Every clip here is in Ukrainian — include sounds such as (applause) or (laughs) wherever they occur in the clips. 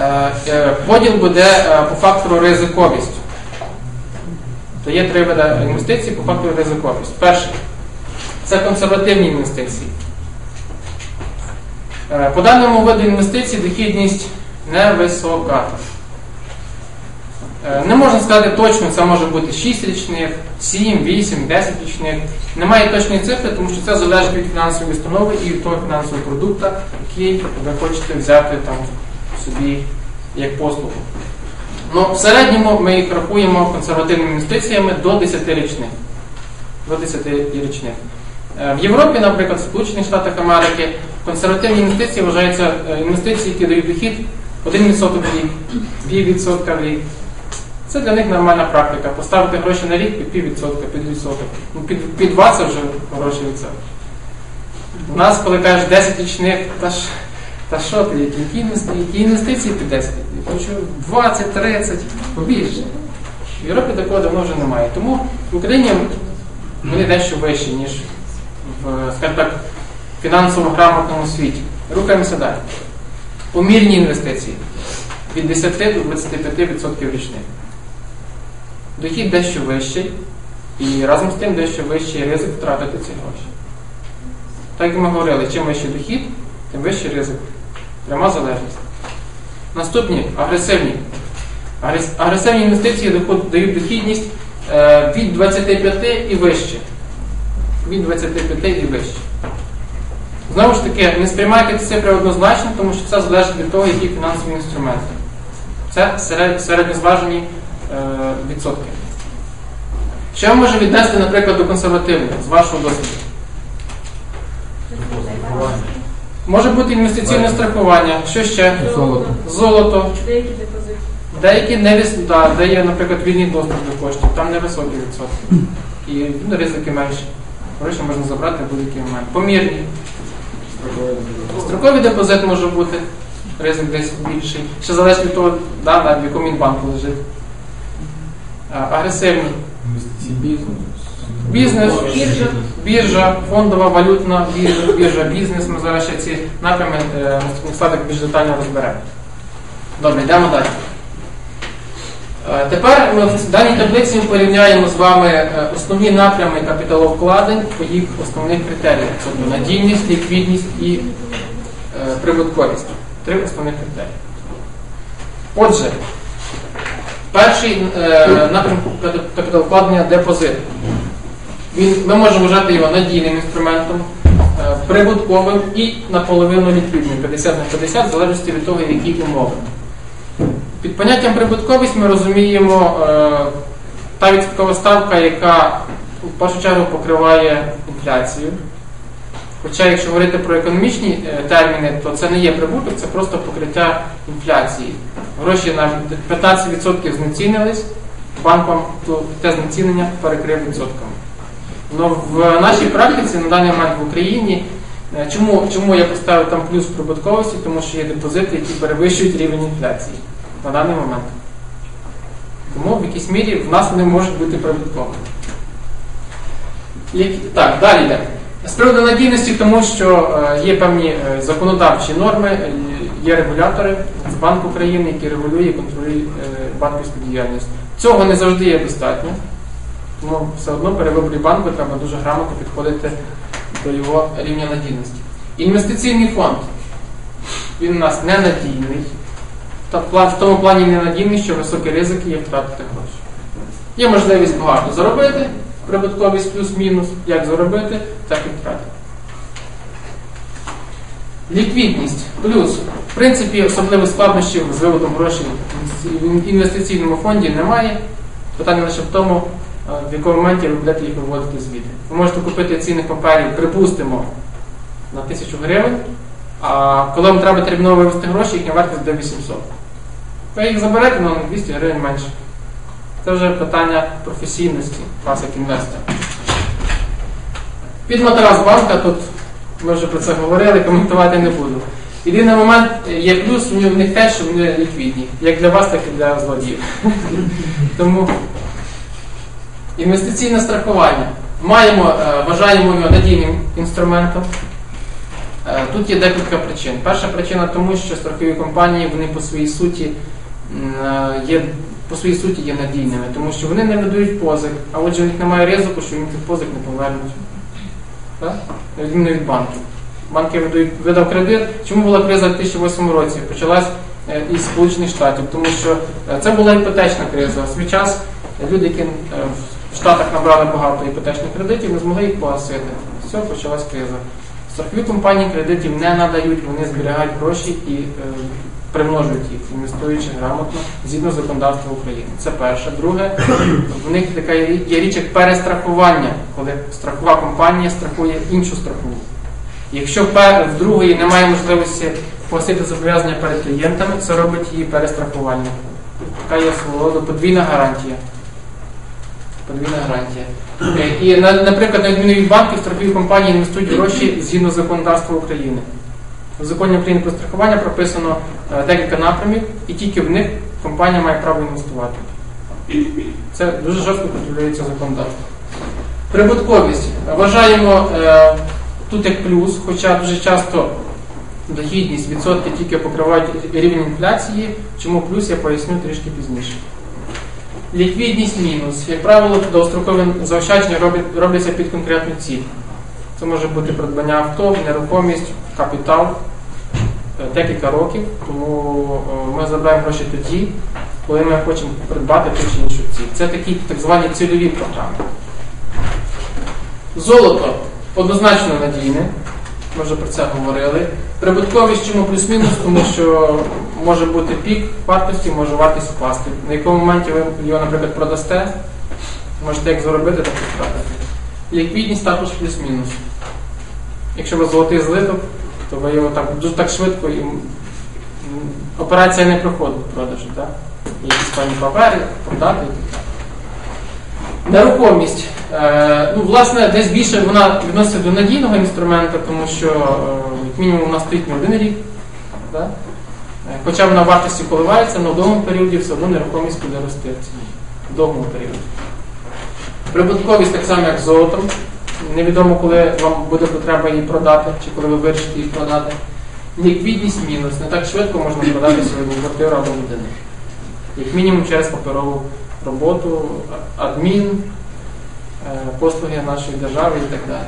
Е, е, Поділ буде е, по фактору ризиковість. То є три види інвестицій по фактору ризиковість. Перший це консервативні інвестиції. По даному виду інвестицій дохідність невисока. Не можна сказати точно, це може бути 6 річних, 7, 8, 10 річних. Немає точної цифри, тому що це залежить від фінансової установи і від того фінансового продукту, який ви хочете взяти там собі як послугу. Ну, в середньому ми їх рахуємо консервативними інвестиціями до 10 річних. До 10 річних. Е, В Європі, наприклад, в Сполучених Штатах Америки, консервативні інвестиції вважаються е, інвестиції, які дають дохід 1% в рік, 2% в рік. Це для них нормальна практика. Поставити гроші на рік під піввідсотка, під відсоток. Ну, під, під 20 вже хороший відсоток. У нас, коли кажеш 10 річних, та ж та що ти, які, інвестиції, інвестиції під 10? Я хочу 20, 30, побільше. В Європі такого давно вже немає. Тому в Україні вони дещо вищі, ніж в, так, фінансово грамотному світі. Рухаємося далі. Помірні інвестиції від 10 до 25% річних. Дохід дещо вищий, і разом з тим дещо вищий ризик втратити ці гроші. Так як ми говорили, чим вищий дохід, тим вищий ризик. Пряма залежність. Наступні агресивні. Агресивні інвестиції дають дохідність е, від 25 і вище. Від 25 і вище. Знову ж таки, не сприймайте цифри однозначно, тому що це залежить від того, які фінансові інструменти. Це серед- середньозважені е, відсотки. Що може віднести, наприклад, до консервативних, з вашого досвіду? Може бути інвестиційне страхування, що ще? Золото. Золото. Деякі депозити. Деякі не да, де є, наприклад, вільний доступ до коштів, там невисокі відсотки. І ну, ризики менші. Гроші можна забрати в будь-який момент. Помірні. Строковий депозит може бути, ризик десь більший. Ще залежить від того, да, в якому він банку лежить. А, агресивні. Бізнес. Бізнес, Біржа. фондова, валютна біржа, біржа, бізнес. Ми зараз ще ці напрями е, більш детально розберемо. Добре, йдемо далі. Е, Тепер ми в даній таблиці порівняємо з вами е, основні напрями капіталовкладень по їх основних критеріях. Тобто надійність, ліквідність і е, прибутковість. Три основних критерії. Отже, перший напрям капіталовкладення депозит. Він, ми можемо вважати його надійним інструментом, е, прибутковим і наполовину ліквідним, 50 на 50, в залежності від того, які умови. Під поняттям прибутковість ми розуміємо е, та відсоткова ставка, яка в першу чергу покриває інфляцію. Хоча, якщо говорити про економічні е, терміни, то це не є прибуток, це просто покриття інфляції. Гроші на 15% знецінились, банк вам те знецінення перекрив відсотками. Но в нашій практиці на даний момент в Україні, е, чому, чому я поставив там плюс прибутковості, тому що є депозити, які перевищують рівень інфляції на даний момент. Тому в якійсь мірі в нас вони можуть бути прибутковими. Так, далі йде. З приводу надійності, тому що е, є певні е, законодавчі норми, є регулятори, з Банк України, який регулює і контролює банківську діяльність. Цього не завжди є достатньо. Тому все одно при виборі банку треба дуже грамотно підходити до його рівня надійності. Інвестиційний фонд. Він у нас ненадійний. В тому плані ненадійний, що високі ризики є втратити гроші. Є можливість багато заробити, прибутковість плюс-мінус, як заробити, так і втратити. Ліквідність плюс. В принципі, особливих складнощів з виводом грошей в інвестиційному фонді немає. Питання лише в тому, в якому моменті ви будете їх виводити звідти. Ви можете купити цінних паперів, припустимо, на 1000 гривень, а коли вам треба терміново вивести гроші, їхня вартість буде 800. Ви їх заберете, але на 200 гривень менше. Це вже питання професійності вас як інвестора. Під матрас банка тут ми вже про це говорили, коментувати не буду. Єдиний момент є плюс в них те, що вони ліквідні, як для вас, так і для злодіїв. (laughs) Тому інвестиційне страхування. Маємо, е, вважаємо його надійним інструментом. Е, Тут є декілька причин. Перша причина тому, що страхові компанії вони по своїй суті е, є по своїй суті є надійними, тому що вони не видають позик, а отже в них немає ризику, що їм тих позик не повернуть. Так? Відміну від банків. Банки видають, видав кредит. Чому була криза в 2008 році? Почалась із Сполучених Штатів, тому що це була іпотечна криза. В свій час люди, які в Штатах набрали багато іпотечних кредитів, не змогли їх погасити. Все, почалась криза. Страхові компанії кредитів не надають, вони зберігають гроші і е, примножують їх, інвестуючи грамотно згідно законодавства України. Це перше. Друге, в них така є річ як перестрахування, коли страхова компанія страхує іншу страхову. Якщо в другої немає можливості погасити зобов'язання перед клієнтами, це робить її перестрахування. Така є свого подвійна гарантія. Подвійна гарантія. Е, І, наприклад, на відміну від банків, страхові компанії інвестують гроші згідно законодавства України. В законі України про страхування прописано е, декілька напрямів, і тільки в них компанія має право інвестувати. Це дуже жорстко контролюється законодавством. Прибутковість. Вважаємо е, тут як плюс, хоча дуже часто дохідність, відсотки тільки покривають рівень інфляції. Чому плюс, я поясню трішки пізніше. Ліквідність мінус. Як правило, довгострокові заощадження робляться під конкретну ціль. Це може бути придбання авто, нерухомість, капітал е, декілька років. Тому е, ми забираємо гроші тоді, коли ми хочемо придбати ту чи іншу ціль. Це такі так звані цільові програми. Золото однозначно надійне. Ми вже про це говорили. Прибутковість чому плюс-мінус, тому що може бути пік вартості, може вартість впасти. На якому моменті ви його, наприклад, продасте, можете як заробити, так і втратити. Ліквідність також плюс-мінус. Якщо у вас золотий злиток, то ви його так дуже так швидко і операція не проходить продажу, так? Якісь певні папери, продати і так. Нерухомість. Е, ну, власне, десь більше вона відноситься до надійного інструмента, тому що, е, як мінімум, вона стоїть не один рік. Да? Е, Хоча вона вартості коливається, але в довгому періоді все одно нерухомість буде рости в довгому періоді. Прибутковість так само, як золотом. Невідомо, коли вам буде потреба її продати, чи коли ви вирішите її продати. Ліквідність мінус. Не так швидко можна продати свою квартиру або будинок. Як мінімум через паперову роботу, адмін, послуги нашої держави і так далі.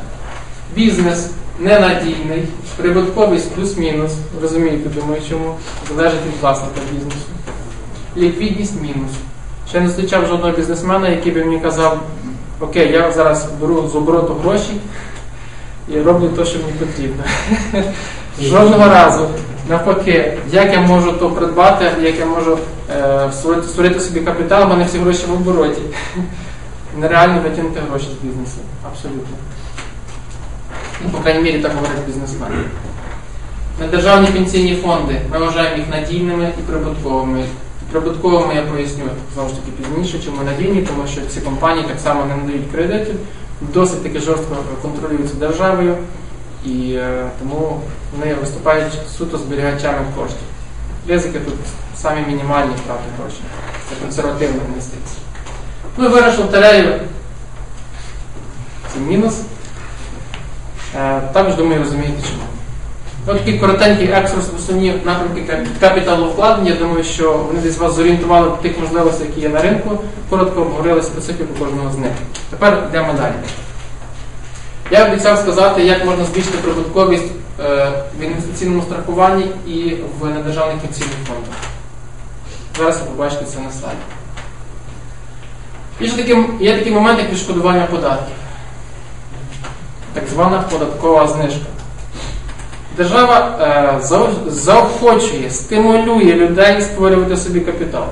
Бізнес ненадійний, прибутковість плюс-мінус. Розумієте, думаю, чому залежить від власника бізнесу. Ліквідність мінус. Ще не зустрічав жодного бізнесмена, який би мені казав, окей, я зараз беру з обороту гроші і роблю те, що мені потрібно. (laughs) Жодного разу. Навпаки, як я можу то придбати, як я можу е, створити, створити собі капітал, в мене всі гроші в обороті. Нереально витягнути гроші з бізнесу. Абсолютно. Ну, по крайній мірі, так говорять бізнесмени. Недержавні пенсійні фонди ми вважаємо їх надійними і прибутковими. Прибутковими я поясню знову ж таки пізніше, чому надійні, тому що ці компанії так само не надають кредитів, досить таки жорстко контролюються державою, і е, тому вони виступають суто зберігачами коштів. Ризики тут самі мінімальні втрати грошей. Це консервативна інвестиція. Ну і виграш лотерею. Це мінус. Е, Також думаю, розумієте чому. Ось такий коротенький екскурс в основні напрямки кап- капіталовкладення. Я думаю, що вони десь вас зорієнтували в тих можливостей, які є на ринку. Коротко обговорили специфіку кожного з них. Тепер йдемо далі. Я обіцяв сказати, як можна збільшити прибутковість е, в інвестиційному страхуванні і в недержавних пенсійних фондах. Зараз ви побачите це на слайді. Є, ж такі, є такий момент, як відшкодування податків. Так звана податкова знижка. Держава е, заохочує, стимулює людей створювати собі капітал.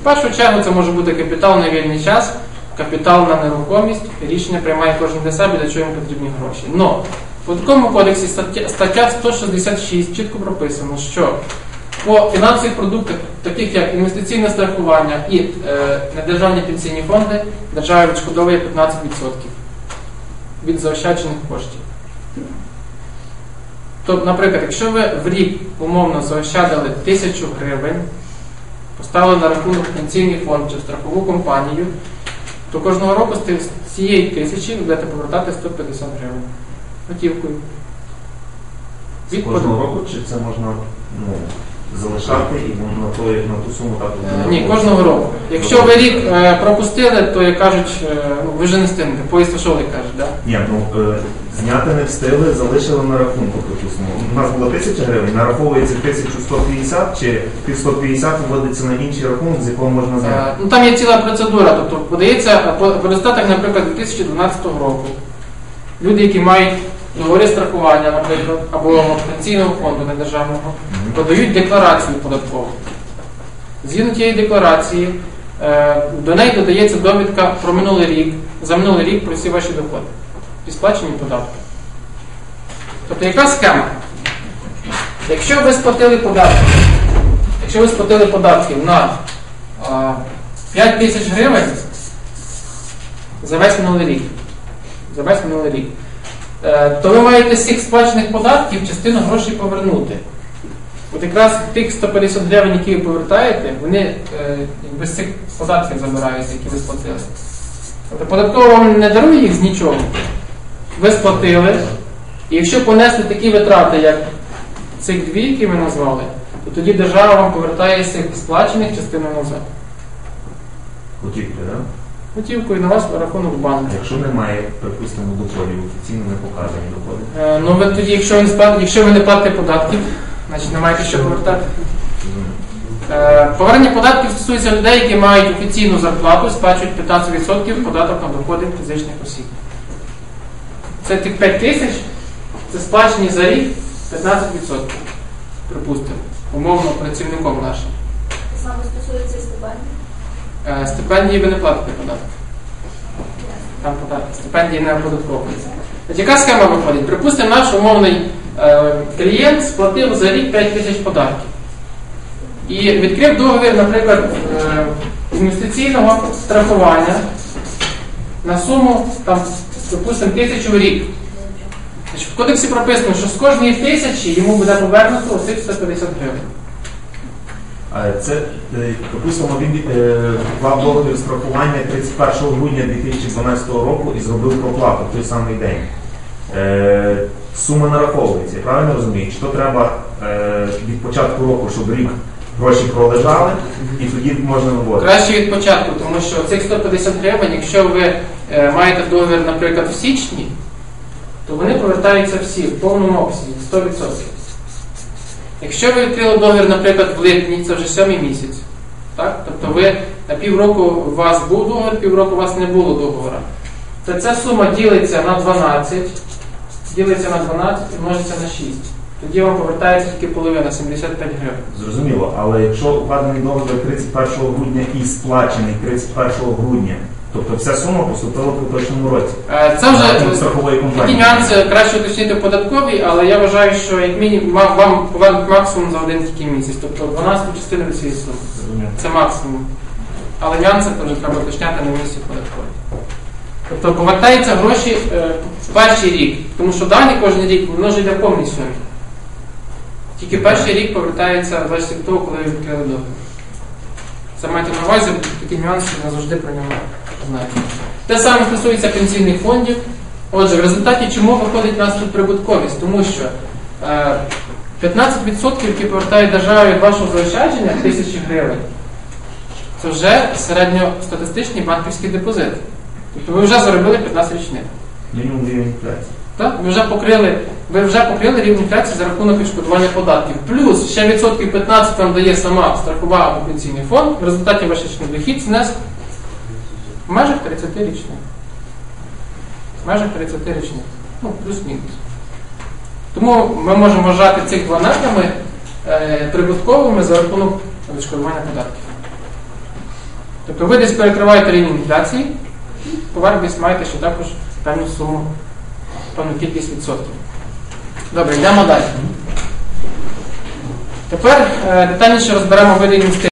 В першу чергу це може бути капітал на вільний час, капітал на нерухомість. Рішення приймає кожен для себе, для чого їм потрібні гроші. Но в податковому кодексі стаття 166 чітко прописано, що по фінансових продуктах, таких як інвестиційне страхування і е, недержавні пенсійні фонди, держава відшкодовує 15% від заощаджених коштів. Тобто, наприклад, якщо ви в рік умовно заощадили тисячу гривень, поставили на рахунок пенсійний фонд чи страхову компанію, то кожного року з цієї тисячі ви будете повертати 150 гривень готівкою. Від кожного року чи це можна ну, залишати і на, той, на ту суму так Е, Ні, кожного року. Якщо ви рік е, пропустили, то як кажуть, е, ну, ви вже не встигнете. Поїзд пішов, як кажуть, да? Ні, ну е, зняти не встигли, залишили на рахунку таку суму. У нас було 1000 гривень, нараховується 1150 чи під 150 вводиться на інший рахунок, з якого можна зняти. Е, Ну там є ціла процедура. Тобто подається е, по, по результатах, наприклад, 2012 року. Люди, які мають договори страхування, наприклад, або пенсійного фонду недержавного, подають декларацію податкову. Згідно тієї декларації, е, до неї додається довідка про минулий рік, за минулий рік про всі ваші доходи і сплачені податки. Тобто яка схема? Якщо ви сплатили податки, якщо ви сплатили податки на 5 тисяч гривень за весь минулий рік, за весь минулий рік, то ви маєте з цих сплачених податків частину грошей повернути. От якраз тих 150 гривень, які ви повертаєте, вони е, якби з цих податків забираються, які ви сплатили. Тобто податково вам не дарує їх з нічого. Ви сплатили, і якщо понесли такі витрати, як цих дві, які ми назвали, то тоді держава вам повертає з цих сплачених частину назад. Готівки, так? Готівкою на вас рахунок банку. А якщо немає, припустимо, доходів, офіційно не показані доходи. Е, Ну ви тоді, якщо ви не сплатите, якщо ви не платите податків, значить не маєте що повертати. Е, Повернення податків стосується людей, які мають офіційну зарплату, сплачують 15% податок на доходи фізичних осіб. Це тих 5 тисяч, це сплачені за рік 15%. Припустимо, умовно працівником нашим. Саме стосується і стипендій. Е, Стипендії ви не платите податки. Там податки. Стипендії не оподатковуються. Яка схема виходить? Припустимо, наш умовний е, клієнт сплатив за рік 5 тисяч податків. І відкрив договір, наприклад, е, інвестиційного страхування на суму, там, припустимо, тисячу в рік. В кодексі прописано, що з кожної тисячі йому буде повернуто оцих 150 гривень. А це, е, він е, вклав договір страхування 31 грудня 2012 року і зробив проплату в той самий день. Е, сума нараховується, я правильно розумію? То треба е, від початку року, щоб рік гроші пролежали, і тоді можна виводити? Краще від початку, тому що цих 150 гривень, якщо ви е, маєте договір, наприклад, в січні, то вони повертаються всі в повному обсязі, 100%. Якщо ви відкрили договір, наприклад, в липні, це вже сьомий місяць. Так? Тобто ви на півроку у вас був договір, півроку у вас не було договору. То ця сума ділиться на 12, ділиться на 12 і множиться на 6. Тоді вам повертається тільки половина, 75 гривень. Зрозуміло, але якщо укладений договір 31 грудня і сплачений 31 грудня, тобто вся сума поступила в поточному році. Е, Це вже страхової Такі нюанси краще уточнити в податковій, але я вважаю, що як мінімум вам повернуть максимум за один такий місяць, тобто 12 частину від цієї суми. Це максимум. Але нюанси теж треба уточняти на місці податковій. Тобто повертаються гроші е, в перший рік, тому що далі кожен рік воно ж йде в повній сумі. Тільки перший рік повертається залежить від того, коли ви відкрили договір. Це майте на увазі, такі нюанси не завжди про нього знаєте. Те саме стосується пенсійних фондів. Отже, в результаті чому виходить у нас тут прибутковість? Тому що е, 15%, які повертає держава від вашого заощадження, тисячі гривень, це вже середньостатистичний банківський депозит. Тобто ви вже заробили 15 річних. Мінімум рівень інфляції. Так? Ви вже покрили, ви вже покрили рівень інфляції за рахунок відшкодування податків. Плюс ще відсотків 15 вам дає сама страхова або пенсійний фонд. В результаті ваш річний дохід знес в межах 30 річних. В межах 30 річних. Ну, плюс-мінус. Тому ми можемо вважати цих напрями е, прибутковими за рахунок відшкодування податків. Тобто ви десь перекриваєте рівень інфляції, поверх десь маєте ще також певну суму певну кількість відсотків. Добре, йдемо далі. Тепер е, детальніше розберемо види інвестицій.